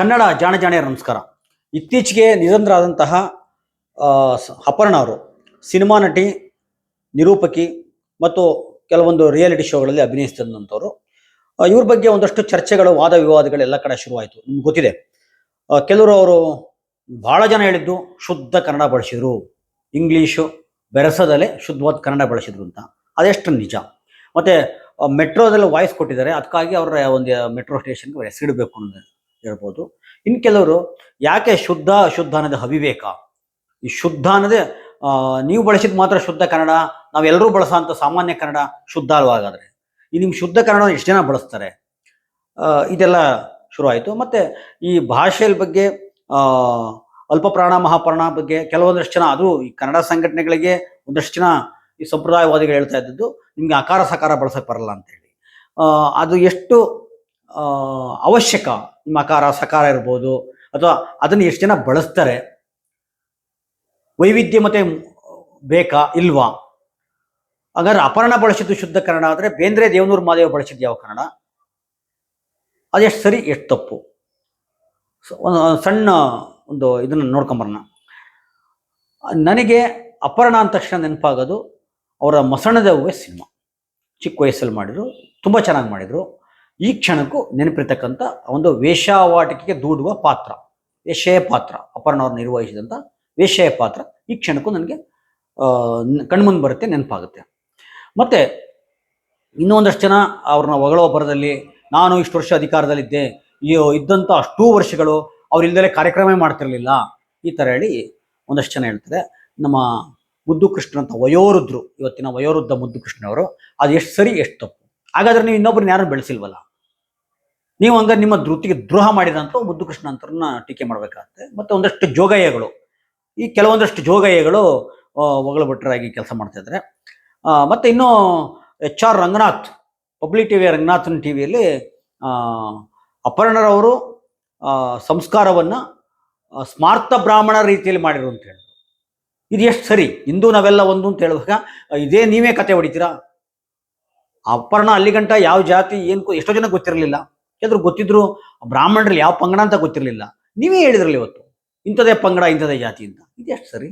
ಕನ್ನಡ ಜಾಣ ಜಾಣಿಯರ ನಮಸ್ಕಾರ. ಇತ್ತೀಚೆಗೆ ನಿಧನರಾದಂತಹ ಅಪರ್ಣ ಅವರು, ಸಿನಿಮಾ ನಟಿ, ನಿರೂಪಕಿ ಮತ್ತು ಕೆಲವೊಂದು ರಿಯಾಲಿಟಿ ಶೋಗಳಲ್ಲಿ ಅಭಿನಯಿಸಿದಂಥವ್ರು. ಇವ್ರ ಬಗ್ಗೆ ಒಂದಷ್ಟು ಚರ್ಚೆಗಳು, ವಾದ ವಿವಾದಗಳು ಎಲ್ಲ ಕಡೆ ಶುರುವಾಯಿತು. ನಿಮ್ಗೆ ಗೊತ್ತಿದೆ. ಕೆಲವರು ಅವರು ಬಹಳ ಜನ ಹೇಳಿದ್ದು, ಶುದ್ಧ ಕನ್ನಡ ಬಳಸಿದ್ರು. ಇಂಗ್ಲೀಷು ಬೆರೆಸದಲ್ಲೇ ಶುದ್ಧವಾದ ಕನ್ನಡ ಬಳಸಿದ್ರು ಅಂತ. ಅದೆಷ್ಟು ನಿಜ. ಮತ್ತೆ ಮೆಟ್ರೋದಲ್ಲಿ ವಾಯ್ಸ್ ಕೊಟ್ಟಿದ್ದಾರೆ. ಅದಕ್ಕಾಗಿ ಅವರ ಒಂದು ಮೆಟ್ರೋ ಸ್ಟೇಷನ್ಗೆ ಹೆಸರಿಡಬೇಕು ಅನ್ನೋದು. ಹೇಳ್ಬೋದು. ಇನ್ನು ಕೆಲವರು, ಯಾಕೆ ಶುದ್ಧ ಅಶುದ್ಧ ಅನ್ನೋದು ಅವಿವೇಕ? ಈ ಶುದ್ಧ ಅನ್ನೋದೇ ನೀವು ಬಳಸಿದ ಮಾತ್ರ ಶುದ್ಧ ಕನ್ನಡ ನಾವೆಲ್ಲರೂ ಬಳಸೋಂಥ ಸಾಮಾನ್ಯ ಕನ್ನಡ ಶುದ್ಧ ಅಲ್ವಾ ಹಾಗಾದ್ರೆ? ಈ ನಿಮ್ಮ ಶುದ್ಧ ಕನ್ನಡ ಎಷ್ಟು ಜನ ಬಳಸ್ತಾರೆ? ಇದೆಲ್ಲ ಶುರುವಾಯಿತು ಮತ್ತು ಈ ಭಾಷೆಯ ಬಗ್ಗೆ ಅಲ್ಪಪ್ರಾಣ ಅಲ್ಪ ಪ್ರಾಣ, ಮಹಾಪ್ರಾಣ ಬಗ್ಗೆ ಕೆಲವೊಂದಷ್ಟು ಜನ ಅದು ಈ ಕನ್ನಡ ಸಂಘಟನೆಗಳಿಗೆ ಒಂದಷ್ಟು ಜನ ಈ ಸಂಪ್ರದಾಯವಾದಿಗಳು ಹೇಳ್ತಾ ಇದ್ದದ್ದು, ನಿಮಗೆ ಆಕಾರ ಸಕಾರ ಬಳಸಕ್ಕೆ ಬರಲ್ಲ ಅಂತೇಳಿ. ಅದು ಎಷ್ಟು ಅವಶ್ಯಕ. ಮಕಾರ ಸಕಾರ ಇರ್ಬೋದು. ಅಥವಾ ಅದನ್ನು ಎಷ್ಟು ಜನ ಬಳಸ್ತಾರೆ? ವೈವಿಧ್ಯಮತೆ ಬೇಕಾ? ಇಲ್ವಾ? ಹಾಗಾದ್ರೆ ಅಪರ್ಣ ಬಳಸಿದ್ದು ಶುದ್ಧ ಕನ್ನಡ ಆದರೆ ಬೇಂದ್ರೆ ದೇವನೂರು ಮಾದೇವ ಬಳಸಿದ್ದು ಯಾವ ಕನ್ನಡ? ಅದೆಷ್ಟು ಸರಿ, ಎಷ್ಟು ತಪ್ಪು? ಒಂದು ಸಣ್ಣ ಒಂದು ಇದನ್ನು ನೋಡ್ಕೊಂಬರೋಣ. ನನಗೆ ಅಪರ್ಣ ಅಂದ ತಕ್ಷಣ ನೆನಪಾಗೋದು ಅವರ ಮಸಣದ ಹೂವೆ ಸಿನಿಮಾ. ಚಿಕ್ಕ ವಯಸ್ಸಲ್ಲಿ ಮಾಡಿದರು, ತುಂಬ ಚೆನ್ನಾಗಿ ಮಾಡಿದರು. ಈ ಕ್ಷಣಕ್ಕೂ ನೆನಪಿರ್ತಕ್ಕಂಥ ಒಂದು ವೇಷಾವಾಟಿಕೆಗೆ ದೂಡುವ ಪಾತ್ರ ವೇಷಯ ಪಾತ್ರ ಅಪರ್ಣ ಅವ್ರು ನಿರ್ವಹಿಸಿದಂಥ ವೇಷಯ ಪಾತ್ರ ಈ ಕ್ಷಣಕ್ಕೂ ನನಗೆ ಕಣ್ಮುಂದೆ ಬರುತ್ತೆ, ನೆನಪಾಗುತ್ತೆ. ಮತ್ತು ಇನ್ನೂ ಒಂದಷ್ಟು ಜನ ಅವ್ರನ್ನ ಹೊಗಳೋ ಬರದಲ್ಲಿ ನಾನು ಇಷ್ಟು ವರ್ಷ ಅಧಿಕಾರದಲ್ಲಿದ್ದೆ ಅಯ್ಯೋ ಇದ್ದಂಥ ಅಷ್ಟೂ ವರ್ಷಗಳು ಅವರಿಲ್ದಲೇ ಕಾರ್ಯಕ್ರಮ ಮಾಡ್ತಿರಲಿಲ್ಲ. ಈ ಥರ ಹೇಳಿ ಒಂದಷ್ಟು ಜನ ಹೇಳ್ತಾರೆ. ನಮ್ಮ ಮುದ್ದು ಕೃಷ್ಣ ಅಂತ ವಯೋವೃದ್ಧರು, ಇವತ್ತಿನ ವಯೋವೃದ್ಧ ಮುದ್ದು ಕೃಷ್ಣವರು ಅದು ಎಷ್ಟು ಸರಿ, ಎಷ್ಟು ತಪ್ಪು. ಹಾಗಾದ್ರೆ ನೀವು ಇನ್ನೊಬ್ರನ್ನ ಯಾರನ್ನು ಬೆಳೆಸಿಲ್ವಲ್ಲ? ನೀವು ಹಂಗ ನಿಮ್ಮ ಧೃತಿಗೆ ದ್ರೋಹ ಮಾಡಿದಂತ ಮುದ್ದು ಕೃಷ್ಣ ಅಂತರನ್ನ ಟೀಕೆ ಮಾಡ್ಬೇಕಾಗುತ್ತೆ. ಮತ್ತೆ ಒಂದಷ್ಟು ಜೋಗಯ್ಯಗಳು, ಈ ಕೆಲವೊಂದಷ್ಟು ಜೋಗಯ್ಯಗಳು ಒಗಳಭಟ್ರಾಗಿ ಕೆಲಸ ಮಾಡ್ತಾ ಮತ್ತೆ ಇನ್ನು H R Ranganath, public TV, Ranganathan ಟಿವಿಯಲ್ಲಿ ಅಪರ್ಣರವರು ಸಂಸ್ಕಾರವನ್ನು ಸ್ಮಾರ್ತ ಬ್ರಾಹ್ಮಣ ರೀತಿಯಲ್ಲಿ ಮಾಡಿರು ಅಂತ ಹೇಳಿದ್ರು. ಇದು ಎಷ್ಟು ಸರಿ? ಇಂದು ನಾವೆಲ್ಲ ಒಂದು ಅಂತ ಹೇಳುವಾಗ ಇದೇ ನೀವೇ ಕತೆ ಹೊಡಿತೀರಾ? ಅಪರ್ಣ ಅಲ್ಲಿಗಂಟ ಯಾವ ಜಾತಿ, ಏನು ಎಷ್ಟೋ ಜನ ಗೊತ್ತಿರಲಿಲ್ಲ. ಯಾದ್ರು ಗೊತ್ತಿದ್ರು, ಬ್ರಾಹ್ಮಣರಲ್ಲಿ ಯಾವ ಪಂಗಡ ಅಂತ ಗೊತ್ತಿರಲಿಲ್ಲ. ನೀವೇ ಹೇಳಿದ್ರಲ್ಲ ಇವತ್ತು, ಇಂಥದೇ ಪಂಗಡ, ಇಂಥದೇ ಜಾತಿ ಅಂತ. ಇದೆಷ್ಟು ಸರಿ?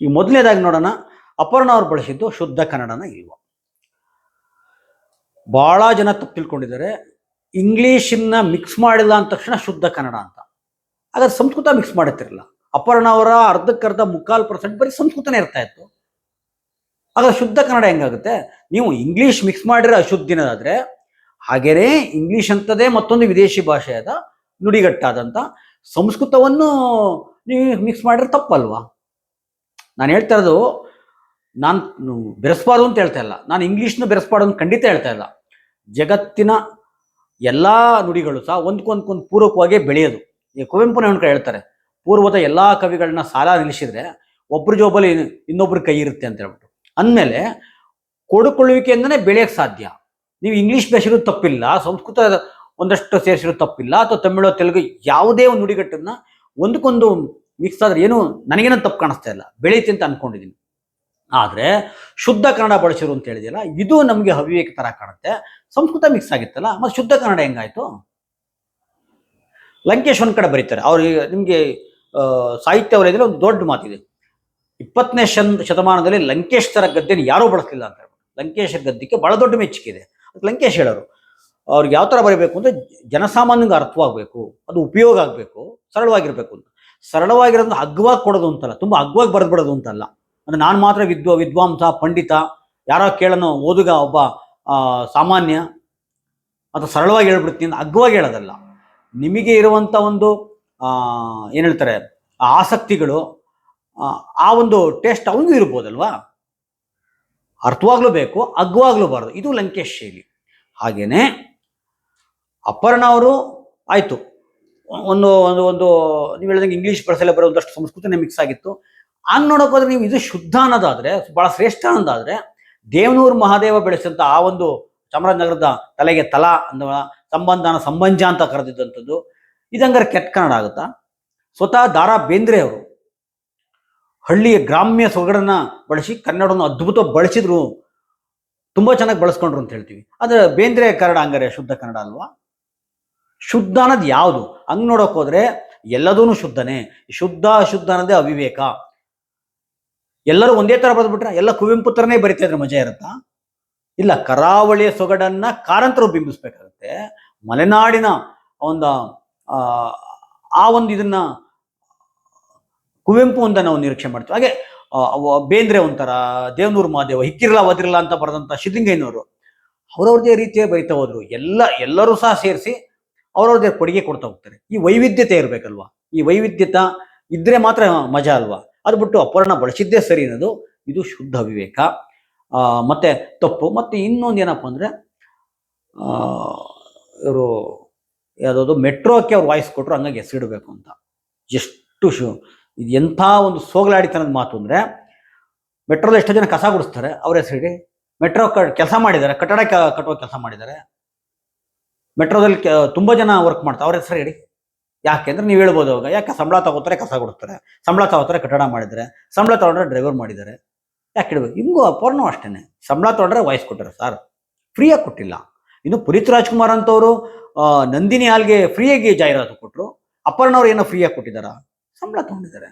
ಈ ಮೊದಲನೇದಾಗಿ ನೋಡೋಣ, ಅಪರ್ಣ ಅವ್ರು ಬಳಸಿದ್ದು ಶುದ್ಧ ಕನ್ನಡನ ಇಲ್ವ ಭಾಳ ಜನ ತಪ್ಪು ತಿಳ್ಕೊಂಡಿದ್ದಾರೆ. ಇಂಗ್ಲೀಷನ್ನ ಮಿಕ್ಸ್ ಮಾಡಿಲ್ಲ ಅಂದ ತಕ್ಷಣ ಶುದ್ಧ ಕನ್ನಡ ಅಂತ. ಹಾಗಾದ್ರೆ ಸಂಸ್ಕೃತ ಮಿಕ್ಸ್ ಮಾಡುತ್ತಿರಲಿಲ್ಲ ಅಪರ್ಣ ಅವರ ಅರ್ಧಕ್ಕರ್ಧ ಮುಕ್ಕಾಲು ಪರ್ಸೆಂಟ್ ಬರೀ ಸಂಸ್ಕೃತನೇ ಇರ್ತಾ ಇತ್ತು. ಹಾಗಾದ್ರೆ ಶುದ್ಧ ಕನ್ನಡ ಹೆಂಗಾಗುತ್ತೆ? ನೀವು ಇಂಗ್ಲೀಷ್ ಮಿಕ್ಸ್ ಮಾಡಿರೋ ಅಶುದ್ಧಿನದಾದ್ರೆ ಹಾಗೇನೇ ಇಂಗ್ಲೀಷ್ ಅಂತದೇ ಮತ್ತೊಂದು ವಿದೇಶಿ ಭಾಷೆಯಾದ ನುಡಿಗಟ್ಟಾದಂಥ ಸಂಸ್ಕೃತವನ್ನು ನೀವು ಮಿಕ್ಸ್ ಮಾಡಿದ್ರೆ ತಪ್ಪಲ್ವಾ? ನಾನು ಹೇಳ್ತಾ ಇರೋದು, ನಾನು ಬೆರೆಸ್ಬಾರ್ದು ಅಂತ ಹೇಳ್ತಾ ಇಲ್ಲ. ನಾನು ಇಂಗ್ಲೀಷ್ನ ಬೆರೆಸ್ಬಾರ್ದು ಅಂತ ಖಂಡಿತ ಹೇಳ್ತಾ ಇಲ್ಲ. ಜಗತ್ತಿನ ಎಲ್ಲ ನುಡಿಗಳು ಸಹ ಒಂದ್ಕೊಂದ್ಕೊಂದು ಪೂರ್ವಕವಾಗಿ ಬೆಳೆಯೋದು. ಈ ಕುವೆಂಪು ಕಡೆ ಹೇಳ್ತಾರೆ, ಪೂರ್ವದ ಎಲ್ಲ ಕವಿಗಳನ್ನ ಸಾಲ ನಿಲ್ಲಿಸಿದ್ರೆ ಒಬ್ರ ಜೋಬಲ್ಲಿ ಇನ್ನೊಬ್ರ ಕೈ ಇರುತ್ತೆ ಅಂತ ಹೇಳ್ಬಿಟ್ಟು. ಅಂದಮೇಲೆ, ಕೊಡುಕೊಳ್ಳುವಿಕೆಯಿಂದನೇ ಬೆಳೆಯಕ್ಕೆ ಸಾಧ್ಯ. ನೀವು ಇಂಗ್ಲೀಷ್ ಬೆಳೆಸಿರೋದು ತಪ್ಪಿಲ್ಲ, ಸಂಸ್ಕೃತ ಒಂದಷ್ಟು ಸೇರಿಸಿರೋದು ತಪ್ಪಿಲ್ಲ, ಅಥವಾ ತಮಿಳು ತೆಲುಗು ಯಾವುದೇ ಒಂದು ನುಡಿಗಟ್ಟನ್ನ ಒಂದಕ್ಕೊಂದು ಮಿಕ್ಸ್ ಆದ್ರೆ ಏನು, ನನಗೇನೋ ತಪ್ಪು ಕಾಣಿಸ್ತಾ ಇಲ್ಲ. ಬೆಳೀತಿ ಅಂತ ಅನ್ಕೊಂಡಿದ್ದೀನಿ ಆದರೆ ಶುದ್ಧ ಕನ್ನಡ ಬಳಸಿರು ಅಂತ ಹೇಳಿದೆಯಲ್ಲ, ಇದು ನಮಗೆ ಅವಿವೇಕ ಥರ ಕಾಣುತ್ತೆ. ಸಂಸ್ಕೃತ ಮಿಕ್ಸ್ ಆಗಿತ್ತಲ್ಲ, ಮತ್ತು ಶುದ್ಧ ಕನ್ನಡ ಹೆಂಗಾಯ್ತು? ಲಂಕೇಶ್ ಒಂದು ಕಡೆ ಬರೀತಾರೆ. ಅವ್ರಿಗೆ ನಿಮಗೆ ಸಾಹಿತ್ಯ ವಲಯದಲ್ಲಿ ಒಂದು ದೊಡ್ಡ ಮಾತಿದೆ. ಇಪ್ಪತ್ತನೇ ಶನ್ ಶತಮಾನದಲ್ಲಿ ಲಂಕೇಶ್ ಥರ ಗದ್ದೆನ ಯಾರೂ ಬಳಸಲಿಲ್ಲ ಅಂತ ಹೇಳ್ಬಿಟ್ಟು. ಲಂಕೇಶ್ ಗದ್ದೆಗೆ ಬಹಳ ದೊಡ್ಡ ಮೆಚ್ಚುಗೆ ಇದೆ. ಲಂಕೇಶ್ ಹೇಳೋರು, ಅವ್ರಿಗೆ ಯಾವ ಥರ ಬರೀಬೇಕು ಅಂದರೆ ಜನಸಾಮಾನ್ಯಂಗೆ ಅರ್ಥವಾಗಬೇಕು, ಅದು ಉಪಯೋಗ ಆಗಬೇಕು, ಸರಳವಾಗಿರಬೇಕು ಅಂತ. ಸರಳವಾಗಿರೋದು ಅಗ್ವಾಗಿ ಕೊಡೋದು ಅಂತಲ್ಲ, ತುಂಬ ಅಗ್ವಾಗಿ ಬರೆದ್ಬಿಡೋದು ಅಂತಲ್ಲ. ಅಂದರೆ ನಾನು ಮಾತ್ರ ವಿದ್ವ, ವಿದ್ವಾಂಸ, ಪಂಡಿತ, ಯಾರೋ ಕೇಳೋ ಓದುಗ, ಒಬ್ಬ ಸಾಮಾನ್ಯ ಅಥವಾ ಸರಳವಾಗಿ ಹೇಳ್ಬಿಡ್ತೀನಿ ಅಂತ ಅಗ್ವಾಗಿ ಹೇಳೋದಲ್ಲ. ನಿಮಗೆ ಇರುವಂಥ ಒಂದು ಏನು ಹೇಳ್ತಾರೆ ಆಸಕ್ತಿಗಳು, ಆ ಒಂದು ಟೇಸ್ಟ್ ಅವನಿಗೂ ಇರ್ಬೋದಲ್ವಾ? ಅರ್ಥವಾಗ್ಲೂ ಬೇಕು ಅಗ್ಗವಾಗ್ಲೂಬಾರ್ದು ಇದು ಲಂಕೇಶ್ ಶೈಲಿ. ಹಾಗೆಯೇ ಅಪರ್ಣ ಅವರು ಆಯಿತು. ಒಂದು ಒಂದು ಒಂದು, ನೀವು ಹೇಳಿದಂಗೆ ಇಂಗ್ಲೀಷ್ ಬಳಸಲೇ ಬರೋ ಒಂದಷ್ಟು ಸಂಸ್ಕೃತನೇ ಮಿಕ್ಸ್ ಆಗಿತ್ತು. ಹಂಗೆ ನೋಡೋಕೆ ಹೋದ್ರೆ ನೀವು ಇದು ಶುದ್ಧ ಅನ್ನೋದಾದರೆ ಭಾಳ ಶ್ರೇಷ್ಠ ಅನ್ನೋದಾದರೆ, ದೇವನೂರು ಮಹಾದೇವ ಬೆಳೆಸಿದಂಥ ಆ ಒಂದು ಚಾಮರಾಜನಗರದ ತಲೆಗೆ ತಲಾ ಅಂದ ಸಂಬಂಧನ ಸಂಬಂಧ ಅಂತ ಕರೆದಿದ್ದಂಥದ್ದು. ಇದಂಗಾರೆ ಕೆಟ್ಟ ಕನ್ನಡ ಆಗುತ್ತಾ? ಸ್ವತಃ ದಾರಾ ಬೇಂದ್ರೆ ಅವರು ಹಳ್ಳಿಯ ಗ್ರಾಮ್ಯ ಸೊಗಡನ್ನ ಬಳಸಿ ಕನ್ನಡವನ್ನು ಅದ್ಭುತ ಬಳಸಿದ್ರು ತುಂಬಾ ಚೆನ್ನಾಗಿ ಬಳಸ್ಕೊಂಡ್ರು ಅಂತ ಹೇಳ್ತೀವಿ. ಆದರೆ ಬೇಂದ್ರೆ ಕನ್ನಡ ಹಂಗಾರೆ ಶುದ್ಧ ಕನ್ನಡ ಅಲ್ವಾ? ಶುದ್ಧ ಅನ್ನೋದು ಯಾವುದು? ಹಂಗ್ ನೋಡಕ್ ಹೋದ್ರೆ ಎಲ್ಲದೂ ಶುದ್ಧನೇ. ಶುದ್ಧ ಅಶುದ್ಧ ಅನ್ನೋದೇ ಅವಿವೇಕ. ಎಲ್ಲರೂ ಒಂದೇ ತರ ಬರೆದ್ಬಿಟ್ರೆ ಎಲ್ಲ ಕುವೆಂಪು ಥರನೇ ಬರಿತಾ ಇದ್ರೆ ಮಜಾ ಇರುತ್ತಾ? ಇಲ್ಲ ಕರಾವಳಿಯ ಸೊಗಡನ್ನ ಕಾರಂತರು ಬಿಂಬಿಸ್ಬೇಕಾಗತ್ತೆ. ಮಲೆನಾಡಿನ ಒಂದು ಆ, ಆ ಒಂದು ಇದನ್ನ ಕುವೆಂಪು ಅಂತ ನಾವು ನಿರೀಕ್ಷೆ ಮಾಡ್ತೀವಿ. ಹಾಗೆ ಬೇಂದ್ರೆ ಒಂಥರ, ದೇವನೂರು ಮಹಾದೇವ ಹಿಕ್ಕಿರಲ್ಲ ಒದಿರಲ್ಲ ಅಂತ ಬರೆದಂಥ ಸಿದ್ಲಿಂಗಯ್ಯನವರು ಅವರವ್ರದೇ ರೀತಿಯ ಬರಿತಾ ಹೋದ್ರು. ಎಲ್ಲ, ಎಲ್ಲರೂ ಸಹ ಸೇರಿಸಿ ಅವ್ರವ್ರದೇ ಕೊಡುಗೆ ಕೊಡ್ತಾ ಹೋಗ್ತಾರೆ. ಈ ವೈವಿಧ್ಯತೆ ಇರಬೇಕಲ್ವಾ? ಈ ವೈವಿಧ್ಯತೆ ಇದ್ರೆ ಮಾತ್ರ ಮಜಾ ಅಲ್ವಾ? ಅದು ಬಿಟ್ಟು ಅಪರ್ಣ ಬಳಸಿದ್ದೇ ಸರಿ ಅನ್ನೋದು, ಇದು ಶುದ್ಧ ವಿವೇಕ ಮತ್ತೆ ತಪ್ಪು. ಮತ್ತೆ ಇನ್ನೊಂದು ಏನಪ್ಪ ಅಂದರೆ ಇವರು ಯಾವುದಾದ್ರು ಮೆಟ್ರೋಕ್ಕೆ ಅವ್ರು ವಾಯ್ಸ್ ಕೊಟ್ಟರು ಹಂಗಾಗಿ ಹೆಸರಿಡಬೇಕು ಅಂತ. ಎಷ್ಟು ಶು ಇದು ಎಂಥ ಒಂದು ಸೋಗಲಾಡಿತನದ ಮಾತು ಅಂದರೆ ಮೆಟ್ರೋದ ಎಷ್ಟೋ ಜನ ಕಸ ಗುಡಿಸ್ತಾರೆ, ಅವ್ರ ಹೆಸರಿಡಿ ಮೆಟ್ರೋ ಕ, ಕೆಲಸ ಮಾಡಿದ್ದಾರೆ, ಕಟ್ಟಡ ಕ- ಕಟ್ಟುವ ಕೆಲಸ ಮಾಡಿದ್ದಾರೆ. ಮೆಟ್ರೋದಲ್ಲಿ ಕೆ, ತುಂಬ ಜನ ವರ್ಕ್ ಮಾಡ್ತಾರೆ, ಅವ್ರ ಹೆಸರು ಹೇಳಿ. ಯಾಕೆಂದ್ರೆ ನೀವು ಹೇಳ್ಬೋದು ಅವಾಗ, ಯಾಕೆ ಸಂಬಳ ತಗೋತಾರೆ, ಕಸ ಗುಡಿಸ್ತಾರೆ. ಸಂಬಳ ತಗೋತಾರೆ, ಕಟ್ಟಡ ಮಾಡಿದ್ದಾರೆ. ಸಂಬಳ ತಗೊಂಡ್ರೆ ಡ್ರೈವರ್ ಮಾಡಿದ್ದಾರೆ. ಯಾಕೆ ಇಡಬೇಕು ಹಿಂಗೂ ಅಪರ್ಣು ಅಷ್ಟೇನೆ. ಸಂಬಳ ತಗೊಂಡ್ರೆ ವಾಯ್ಸ್ ಕೊಟ್ಟರೆ ಸರ್. ಫ್ರೀಯಾಗಿ ಕೊಟ್ಟಿಲ್ಲ. ಇನ್ನು ಪುನೀತ್ ರಾಜ್ಕುಮಾರ್ ಅಂತವರು ನಂದಿನಿ ಹಾಲ್ಗೆ ಫ್ರೀಯಾಗಿ ಜಾಹೀರಾತು ಕೊಟ್ಟರು ಅಪರ್ಣವ್ರು ಏನೋ ಫ್ರೀಯಾಗಿ ಕೊಟ್ಟಿದ್ದಾರಾ? ಸಂಬಳ ತಗೊಂಡಿದ್ದಾರೆ.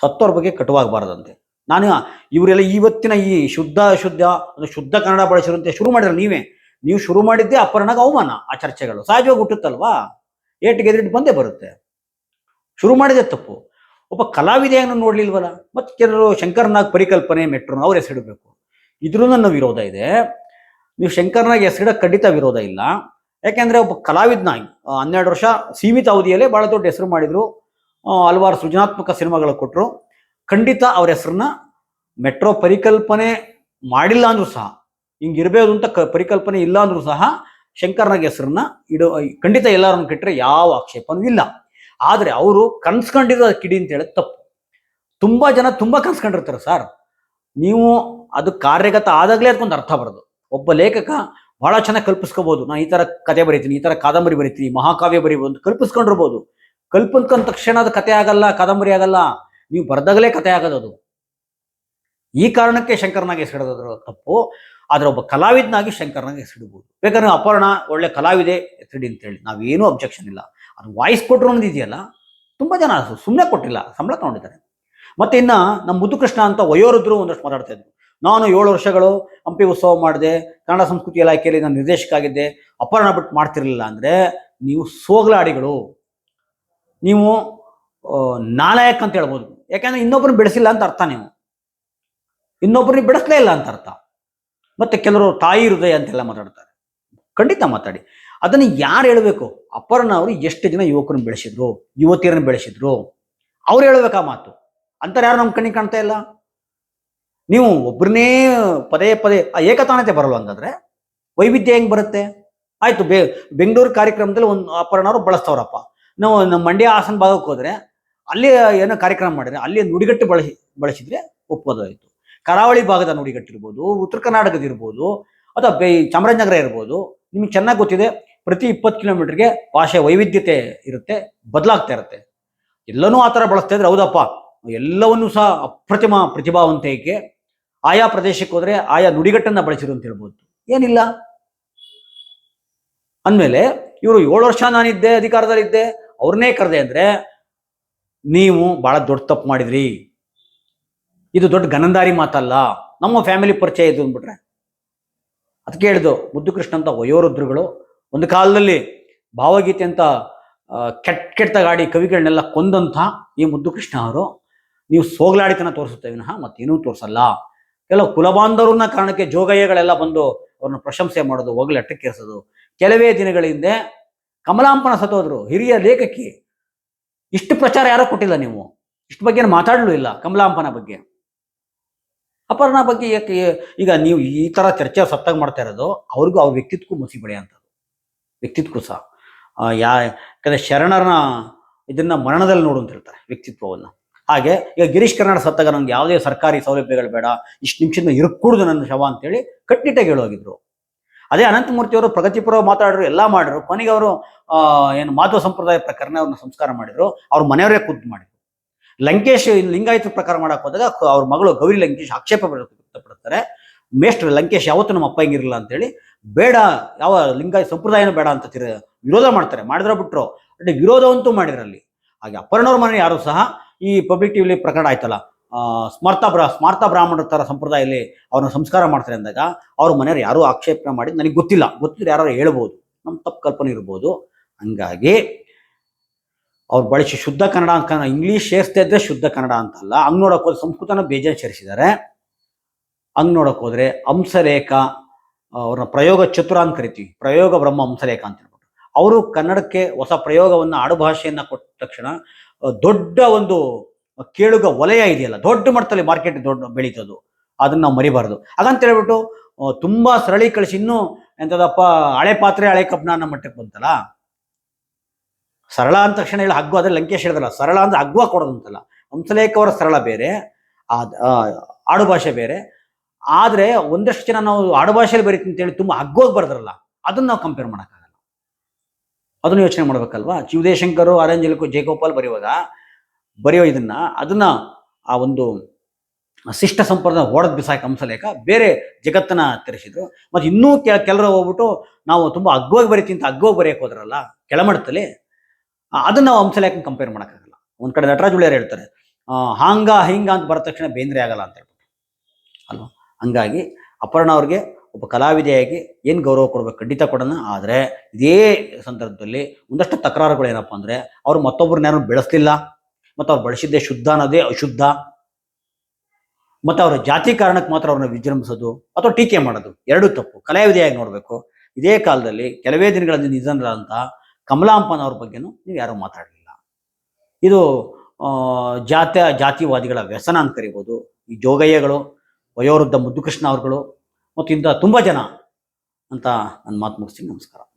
ಸತ್ತೋರ ಬಗ್ಗೆ ಕಟುವಾಗಬಾರದಂತೆ. ನಾನು ಇವರೆಲ್ಲ ಇವತ್ತಿನ ಈ ಶುದ್ಧ ಶುದ್ಧ ಶುದ್ಧ ಕನ್ನಡ ಬಳಸಿರುವಂತೆ ಶುರು ಮಾಡಿದ್ರೆ ನೀವೇ. ನೀವು ಶುರು ಮಾಡಿದ್ದೆ ಅಪರ್ಣಗ ಅವಮಾನ ಆ ಚರ್ಚೆಗಳು. ಸಹಜವಾಗಿ ಹುಟ್ಟುತ್ತಲ್ವಾ? ಏಟಿಗೆ ಎದುರಿಟ್ಟು ಬಂದೇ ಬರುತ್ತೆ. ಶುರು ಮಾಡಿದೆ ತಪ್ಪು. ಒಬ್ಬ ಕಲಾವಿದೆಯನ್ನು ನೋಡ್ಲಿಲ್ವಲ್ಲ? ಮತ್ತೆ ಕೆಲವರು ಶಂಕರ್ನಾಗ್ ಪರಿಕಲ್ಪನೆ, ಮೆಟ್ರೋನ ಅವ್ರು ಹೆಸರಿಡಬೇಕು. ಇದ್ರೂ ನನ್ನ ವಿರೋಧ ಇದೆ. ನೀವು ಶಂಕರ್ನಾಗ್ ಹೆಸರಿಡಕ್ಕೆ ಖಂಡಿತ ವಿರೋಧ ಇಲ್ಲ. ಯಾಕೆಂದರೆ ಒಬ್ಬ ಕಲಾವಿದನಾಗಿ ಹನ್ನೆರಡು ವರ್ಷ ಸೀಮಿತ ಅವಧಿಯಲ್ಲೇ ಬಹಳ ದೊಡ್ಡ ಹೆಸರು ಮಾಡಿದ್ರು. ಹಲವಾರು ಸೃಜನಾತ್ಮಕ ಸಿನಿಮಾಗಳು ಕೊಟ್ಟರು ಖಂಡಿತ ಅವ್ರ ಹೆಸರನ್ನ ಮೆಟ್ರೋ ಪರಿಕಲ್ಪನೆ ಮಾಡಿಲ್ಲ ಅಂದ್ರೂ ಸಹ ಹಿಂಗಿರ್ಬೋದು ಅಂತ ಕ ಪರಿಕಲ್ಪನೆ ಇಲ್ಲ ಅಂದ್ರೂ ಸಹ ಶಂಕರ್ನಾಗ್ ಹೆಸರನ್ನ ಇಡೋ ಖಂಡಿತ ಎಲ್ಲರನ್ನು ಕೆಟ್ಟರೆ ಯಾವ ಆಕ್ಷೇಪನೂ ಇಲ್ಲ. ಆದರೆ ಅವರು ಕನ್ಸ್ಕೊಂಡಿರೋ ಕಿಡಿ ಅಂತ ಹೇಳೋದು ತಪ್ಪು. ತುಂಬ ಜನ ತುಂಬ ಕನ್ಸ್ಕೊಂಡಿರ್ತಾರೆ ಸರ್. ನೀವು ಅದು ಕಾರ್ಯಗತ ಆದಾಗಲೇ ಅದಕ್ಕೊಂದು ಅರ್ಥ ಬರೋದು. ಒಬ್ಬ ಲೇಖಕ ಬಹಳ ಚೆನ್ನಾಗಿ ಕಲ್ಪಿಸ್ಕೋಬಹುದು ನಾನು ಈ ಥರ ಕತೆ ಬರೀತೀನಿ, ಈ ಥರ ಕಾದಂಬರಿ ಬರೀತೀನಿ, ಮಹಾಕಾವ್ಯ ಬರೀಬಹುದು ಅಂತ ಕಲ್ಪಿಸ್ಕೊಂಡಿರ್ಬೋದು. ಕಲ್ಪಿಸ್ಕೊಂಡ ತಕ್ಷಣ ಅದು ಕತೆ ಆಗಲ್ಲ, ಕಾದಂಬರಿ ಆಗಲ್ಲ, ನೀವು ಬರ್ದಾಗಲೇ ಕತೆ ಅದು. ಈ ಕಾರಣಕ್ಕೆ ಶಂಕರನಾಗ ಹೆಸರಿಡೋದ್ರ ತಪ್ಪು. ಆದ್ರೆ ಒಬ್ಬ ಕಲಾವಿದನಾಗಿ ಶಂಕರನಾಗ ಹೆಸರಿಡ್ಬೋದು. ಬೇಕಾದ್ರೆ ಅಪರ್ಣ ಒಳ್ಳೆ ಕಲಾವಿದೆ ಹೆಸರಿಡಿ ಅಂತೇಳಿ. ನಾವೇನೂ ಅಬ್ಜೆಕ್ಷನ್ ಇಲ್ಲ. ಅದು ವಾಯ್ಸ್ ಕೊಟ್ಟರು ಅಂದಿದೆಯಲ್ಲ ತುಂಬ ಜನ ಸುಮ್ಮನೆ ಕೊಟ್ಟಿಲ್ಲ, ಸಂಬಳ ತಗೊಂಡಿದ್ದಾರೆ. ಮತ್ತೆ ಇನ್ನ ನಮ್ಮ ಮುದ್ದುಕೃಷ್ಣ ಅಂತ ವಯೋವೃದ್ಧರು ಒಂದಷ್ಟು ಮಾತಾಡ್ತಾ ಇದ್ರು. ನಾನು ಏಳು ವರ್ಷಗಳು ಹಂಪಿ ಉತ್ಸವ ಮಾಡಿದೆ, ಕನ್ನಡ ಸಂಸ್ಕೃತಿ ಇಲಾಖೆಯಲ್ಲಿ ನಾನು ನಿರ್ದೇಶಕ ಆಗಿದ್ದೆ. ಅಪರ್ಣ ಬಿಟ್ಟು ಮಾಡ್ತಿರ್ಲಿಲ್ಲ ಅಂದ್ರೆ ನೀವು ಸೋಗಲಾಡಿಗಳು. ನೀವು ನಾಲಾಯಕ್ ಅಂತ ಹೇಳ್ಬೋದು. ಯಾಕಂದ್ರೆ ಇನ್ನೊಬ್ಬರನ್ನ ಬೆಳೆಸಿಲ್ಲ ಅಂತ ಅರ್ಥ ನೀವು. ಇನ್ನೊಬ್ಬರನ್ನ ಬೆಳೆಸಲೇ ಇಲ್ಲ ಅಂತ ಅರ್ಥ. ಮತ್ತೆ ಕೆಲವರು ತಾಯಿ ಹೃದಯ ಅಂತೆಲ್ಲ ಮಾತಾಡ್ತಾರೆ. ಖಂಡಿತ ಮಾತಾಡಿ. ಅದನ್ನು ಯಾರು ಹೇಳಬೇಕು? ಅಪರ್ಣ ಅವರು ಎಷ್ಟು ಜನ ಯುವಕರನ್ನ ಬೆಳೆಸಿದ್ರು? ಯುವತಿಯರನ್ನ ಬೆಳೆಸಿದ್ರು? ಅವ್ರು ಆ ಮಾತು. ಅಂತಾರೆ ಯಾರು ನಮ್ಮ ಕಣ್ಣಿಗೆ ಕಾಣ್ತಾ ಇಲ್ಲ? ನೀವು ಒಬ್ಬರನ್ನೇ ಪದೇ ಪದೇ, ಆ ಏಕತಾನತೆ ಬರಲ್ಲ ಅಂತಂದ್ರೆ ವೈವಿಧ್ಯ ಹೆಂಗ್ ಬರುತ್ತೆ? ಆಯಿತು ಬೆಂಗಳೂರು ಕಾರ್ಯಕ್ರಮದಲ್ಲಿ ಒಂದು ಅಪರ್ಣವರು ಬಳಸ್ತವ್ರಪ್ಪ. ನಾವು ನಮ್ಮ ಮಂಡ್ಯ ಹಾಸನ ಭಾಗಕ್ಕೆ ಹೋದ್ರೆ ಅಲ್ಲಿ ಏನೋ ಕಾರ್ಯಕ್ರಮ ಮಾಡಿದ್ರೆ ಅಲ್ಲಿ ನುಡಿಗಟ್ಟು ಬಳಸಿ, ಬಳಸಿದ್ರೆ ಒಪ್ಪೋದಾಯ್ತು. ಕರಾವಳಿ ಭಾಗದ ನುಡಿಗಟ್ಟು ಇರ್ಬೋದು, ಉತ್ತರ ಕರ್ನಾಟಕದ ಇರ್ಬೋದು, ಅಥವಾ ಬೇ ಚಾಮರಾಜನಗರ ಇರ್ಬೋದು, ನಿಮ್ಗೆ ಚೆನ್ನಾಗಿ ಗೊತ್ತಿದೆ, ಪ್ರತಿ ಇಪ್ಪತ್ತು ಕಿಲೋಮೀಟರ್ಗೆ ಭಾಷೆ ವೈವಿಧ್ಯತೆ ಇರುತ್ತೆ, ಬದಲಾಗ್ತಾ ಇರುತ್ತೆ. ಎಲ್ಲನೂ ಆ ಥರ ಬಳಸ್ತಾ ಇದ್ರೆ ಹೌದಪ್ಪ, ಎಲ್ಲವನ್ನೂ ಸಹ ಅಪ್ರತಿಮ ಪ್ರತಿಭಾವಂತಿಕೆ ಆಯಾ ಪ್ರದೇಶಕ್ಕೆ ಹೋದ್ರೆ ಆಯಾ ನುಡಿಗಟ್ಟನ್ನ ಬಳಸಿರು ಅಂತ ಹೇಳ್ಬೋದು. ಏನಿಲ್ಲ. ಅಂದಮೇಲೆ ಇವರು ಏಳು ವರ್ಷ ನಾನಿದ್ದೆ, ಅಧಿಕಾರದಲ್ಲಿದ್ದೆ ಅವ್ರನ್ನೇ ಕರೆದೆ ಅಂದರೆ ನೀವು ಭಾಳ ದೊಡ್ಡ ತಪ್ಪು ಮಾಡಿದ್ರಿ. ಇದು ದೊಡ್ಡ ಗನಂದಾರಿ ಮಾತಲ್ಲ. ನಮ್ಮ ಫ್ಯಾಮಿಲಿ ಪರಿಚಯ ಇದು ಅಂದ್ಬಿಟ್ರೆ. ಅದಕ್ಕೆ ಹೇಳಿದು ಮುದ್ದು ಕೃಷ್ಣ ಅಂತ ವಯೋವೃದ್ಧರುಗಳು, ಒಂದು ಕಾಲದಲ್ಲಿ ಭಾವಗೀತೆ ಅಂತ ಕೆಟ್ಟ ಕೆಟ್ಟ ಗಾಡಿ ಕವಿಗಳನ್ನೆಲ್ಲ ಕೊಂದಂಥ ಈ ಮುದ್ದು ಕೃಷ್ಣ ಅವರು ನೀವು ಸೋಗಲಾಡಿತನ ತೋರಿಸುತ್ತೆ ವಿನಃ ಮತ್ತೇನೂ ತೋರಿಸಲ್ಲ. ಕೆಲವು ಕುಲಬಾಂಧವರನ್ನ ಕಾರಣಕ್ಕೆ ಜೋಗಯ್ಯಗಳೆಲ್ಲ ಬಂದು ಅವ್ರನ್ನ ಪ್ರಶಂಸೆ ಮಾಡೋದು ಹೋಗ್ಲಿ ಅಟ್ಟಕ್ಕೇರಿಸೋದು ಕೆಲವೇ ದಿನಗಳ ಹಿಂದೆ ಕಮಲಾಂಪನ ಸತ್ತೋದ್ರು ಹಿರಿಯ ಲೇಖಕಿ. ಇಷ್ಟು ಪ್ರಚಾರ ಯಾರೋ ಕೊಟ್ಟಿಲ್ಲ ನೀವು. ಇಷ್ಟು ಬಗ್ಗೆ ಮಾತಾಡಲೂ ಇಲ್ಲ ಕಮಲಾಂಪನ ಬಗ್ಗೆ. ಅಪರ್ಣ ಬಗ್ಗೆ ಈಗ ನೀವು ಈ ಥರ ಚರ್ಚೆ ಸತ್ತಾಗಿ ಮಾಡ್ತಾ ಇರೋದು ಅವ್ರಿಗೂ ಅವ್ರ ವ್ಯಕ್ತಿತ್ವಕ್ಕೂ ಮುಸಿ ಬೆಳೆಯಂಥದ್ದು ವ್ಯಕ್ತಿತ್ವಕ್ಕೂ ಸಹ. ಯಾ, ಯಾಕಂದ್ರೆ ಶರಣರನ್ನ ಇದನ್ನ ಮರಣದಲ್ಲಿ ನೋಡು ಅಂತ ಹೇಳ್ತಾರೆ ವ್ಯಕ್ತಿತ್ವವನ್ನ. ಹಾಗೆ ಈಗ ಗಿರೀಶ್ ಕರ್ನಾಡ ಸತ್ತಾಗ ನನಗೆ ಯಾವುದೇ ಸರ್ಕಾರಿ ಸೌಲಭ್ಯಗಳು ಬೇಡ, ಇಷ್ಟು ನಿಮಿಷದಿಂದ ಇರಕೂಡ್ದು ನನ್ನ ಶವ ಅಂತೇಳಿ ಕಟ್ಟಿಟ್ಟಾಗಿ ಹೇಳೋಗಿದ್ರು. ಅದೇ ಅನಂತಮೂರ್ತಿ ಅವರು ಪ್ರಗತಿಪರ ಮಾತಾಡಿದ್ರು, ಎಲ್ಲ ಮಾಡಿದ್ರು. ಕೊನೆಗೆ ಅವರು ಏನು ಮಾಧವ ಸಂಪ್ರದಾಯ ಪ್ರಕರಣ ಅವ್ರನ್ನ ಸಂಸ್ಕಾರ ಮಾಡಿದ್ರು. ಅವ್ರ ಮನೆಯವರೇ ಖುದ್ದು ಮಾಡಿದ್ರು. ಲಂಕೇಶ್ ಲಿಂಗಾಯತ ಪ್ರಕಾರ ಮಾಡಕ್ ಹೋದಾಗ ಅವ್ರ ಮಗಳು ಗೌರಿ ಲಂಕೇಶ್ ಆಕ್ಷೇಪ ವ್ಯಕ್ತಪಡ್ತಾರೆ ಮೇಷ್ಟ್ರು ಲಂಕೇಶ್ ಯಾವತ್ತೂ ನಮ್ಮ ಅಪ್ಪ ಹಿಂಗಿರಲಿಲ್ಲ ಅಂತೇಳಿ, ಬೇಡ, ಯಾವ ಲಿಂಗಾಯತ ಸಂಪ್ರದಾಯನೂ ಬೇಡ ಅಂತ ತಿರ, ವಿರೋಧ ಮಾಡ್ತಾರೆ. ಮಾಡಿದ್ರ ಬಿಟ್ರು. ಬಟ್ ವಿರೋಧವಂತೂ ಮಾಡಿದ್ರಲ್ಲಿ. ಹಾಗೆ ಅಪರ್ಣವ್ರ ಮನೆ ಯಾರು ಸಹ ಈ ಪಬ್ಲಿಕ್ ಟಿವಿಲಿ ಪ್ರಕರಣ ಆಯ್ತಲ್ಲ ಆ, ಸ್ಮಾರ್ತ ಬ್ರಾ ಸ್ಮಾರ್ಥ ಬ್ರಾಹ್ಮಣರ ಥರ ಸಂಪ್ರದಾಯದಲ್ಲಿ ಅವ್ರನ್ನ ಸಂಸ್ಕಾರ ಮಾಡ್ತಾರೆ ಅಂದಾಗ ಅವ್ರ ಮನೆಯವ್ರು ಯಾರೂ ಆಕ್ಷೇಪಣೆ ಮಾಡಿ ನನಗೆ ಗೊತ್ತಿಲ್ಲ. ಗೊತ್ತಿದ್ರೆ ಯಾರು ಹೇಳ್ಬೋದು. ನಮ್ಮ ತಪ್ಪು ಕಲ್ಪನೆ ಇರ್ಬೋದು. ಹಂಗಾಗಿ ಅವ್ರು ಬಳಸಿ ಶುದ್ಧ ಕನ್ನಡ ಅಂತ ಇಂಗ್ಲೀಷ್ ಸೇರಿಸ್ತಾ ಇದ್ರೆ ಶುದ್ಧ ಕನ್ನಡ ಅಂತಲ್ಲ. ಹಂಗೆ ನೋಡೋಕೆ ಹೋದ್ರೆ ಸಂಸ್ಕೃತನ ಬೇಜಾನ್ ಸೇರಿಸಿದ್ದಾರೆ ಹಂಗೆ ನೋಡೋಕೆ ಹೋದ್ರೆ ಹಂಸರೇಖ ಅವ್ರನ್ನ ಪ್ರಯೋಗ ಚತುರ ಅಂತ ಕರಿತೀವಿ. ಪ್ರಯೋಗ ಬ್ರಹ್ಮ ಹಂಸರೇಖ ಅಂತ ಹೇಳ್ಬೋದು ಅವರು ಕನ್ನಡಕ್ಕೆ ಹೊಸ ಪ್ರಯೋಗವನ್ನು ಆಡುಭಾಷೆಯನ್ನು ಕೊಟ್ಟ ತಕ್ಷಣ ದೊಡ್ಡ ಒಂದು ಕೇಳುಗ ವಲಯ ಇದೆಯಲ್ಲ, ದೊಡ್ಡ ಮಟ್ಟದಲ್ಲಿ ಮಾರ್ಕೆಟ್ ದೊಡ್ಡ ಬೆಳೀತದು, ಅದನ್ನ ನಾವು ಮರಿಬಾರ್ದು. ಹಾಗಂತ ಹೇಳ್ಬಿಟ್ಟು ತುಂಬಾ ಸರಳೀಕರಿಸಿ ಇನ್ನೂ ಎಂತದಪ್ಪ, ಹಳೆ ಪಾತ್ರೆ, ಹಳೆ ಕಬ್ನ ಅನ್ನೋ ಮಟ್ಟಕ್ಕೆ ಬಂತಲ್ಲ? ಸರಳ ಅಂದ ತಕ್ಷಣ ಹೇಳಿ, ಹಗ್ಗು ಅದ್ರ ಲಂಕೇಶ್ ಹೇಳಿದ್ರಲ್ಲ, ಸರಳ ಅಂದ್ರೆ ಹಗ್ಗುವ ಕೊಡೋದಂತಲ್ಲ ಹಂಸಲೇಖವರ ಸರಳ ಬೇರೆ ಆಡುಭಾಷೆ ಬೇರೆ. ಆದ್ರೆ ಒಂದಷ್ಟು ಜನ ನಾವು ಆಡುಭಾಷೆಯಲ್ಲಿ ಬರೀತೀನಿ ಅಂತೇಳಿ ತುಂಬಾ ಹಗ್ಗೋಗಿ ಬರ್ದ್ರಲ್ಲ, ಅದನ್ನ ನಾವು ಕಂಪೇರ್ ಮಾಡೋಕ್ಕಾಗಲ್ಲ. ಅದನ್ನು ಯೋಚನೆ ಮಾಡ್ಬೇಕಲ್ವಾ? ಶಿವದೇಶಂಕರ್ ಆರಂಜಲಿಕು ಜಯಗೋಪಾಲ್ ಬರೆಯುವಾಗ ಬರೆಯೋ ಇದನ್ನ ಅದನ್ನ ಆ ಒಂದು ಶಿಷ್ಟ ಸಂಪ್ರದಾಯ ಓಡದ್ ಬಿಸಾಕ ಹಂಸಲೇಖ ಬೇರೆ ಜಗತ್ತನ್ನ ತೆರೆಸಿದ್ರು. ಮತ್ತೆ ಇನ್ನೂ ಕೆ ಕೆಲರು ಹೋಗ್ಬಿಟ್ಟು ನಾವು ತುಂಬಾ ಅಗ್ಗವಾಗಿ ಬರೀತೀನಿ ಅಂತ ಅಗ್ಗವಾಗಿ ಬರೆಯಕ್ಕೆ ಹೋದ್ರಲ್ಲ, ಕೆಳಮಟ್ಟದಲ್ಲಿ ಅದನ್ನ ನಾವು ಹಂಸಲೇಖನ ಕಂಪೇರ್ ಮಾಡೋಕ್ಕಾಗಲ್ಲ. ಒಂದು ಕಡೆ ನಟರಾಜ್ ಉಳಿಯರ್ ಹೇಳ್ತಾರೆ ಹಾಂಗ ಹಿಂಗ ಅಂತ ಬರದ ತಕ್ಷಣ ಬೇಂದ್ರೆ ಆಗಲ್ಲ ಅಂತ ಹೇಳ್ಬಿಟ್ಟು. ಅಲ್ವಾ? ಹಂಗಾಗಿ ಅಪರ್ಣ ಅವ್ರಿಗೆ ಒಬ್ಬ ಕಲಾವಿದೆಯಾಗಿ ಏನು ಗೌರವ ಕೊಡಬೇಕು ಖಂಡಿತ ಕೊಡೋಣ, ಆದರೆ ಇದೇ ಸಂದರ್ಭದಲ್ಲಿ ಒಂದಷ್ಟು ತಕರಾರುಗಳು ಏನಪ್ಪ ಅಂದರೆ ಅವ್ರು ಮತ್ತೊಬ್ಬರನ್ನ ಯಾರು ಬೆಳೆಸಲಿಲ್ಲ. ಮತ್ತು ಅವ್ರು ಬಳಸಿದ್ದೇ ಶುದ್ಧ ಅನ್ನೋದೇ ಅಶುದ್ಧ. ಮತ್ತು ಅವರ ಜಾತಿ ಕಾರಣಕ್ಕೆ ಮಾತ್ರ ಅವ್ರನ್ನ ವಿಜೃಂಭಿಸೋದು ಅಥವಾ ಟೀಕೆ ಮಾಡೋದು. ಎರಡು ತಪ್ಪು. ಕಲಾವಿದೆಯಾಗಿ ನೋಡಬೇಕು. ಇದೇ ಕಾಲದಲ್ಲಿ ಕೆಲವೇ ದಿನಗಳಲ್ಲಿ ನಿಧನರಾದಂಥ ಕಮಲಾಂಪನ್ ಅವ್ರ ಬಗ್ಗೆನೂ ನೀವು ಯಾರೂ ಮಾತಾಡಲಿಲ್ಲ. ಇದು ಜಾತ, ಜಾತಿವಾದಿಗಳ ವ್ಯಸನ ಅಂತ ಕರಿಬೋದು. ಈ ಜೋಗಯ್ಯಗಳು, ವಯೋವೃದ್ಧ ಮುದ್ದುಕೃಷ್ಣ ಅವರುಗಳು ಮತ್ತು ಇಂಥ ತುಂಬ ಜನ ಅಂತ ನನ್ನ ಮಾತು ಮುಗಿಸ್ತೀನಿ. ನಮಸ್ಕಾರ.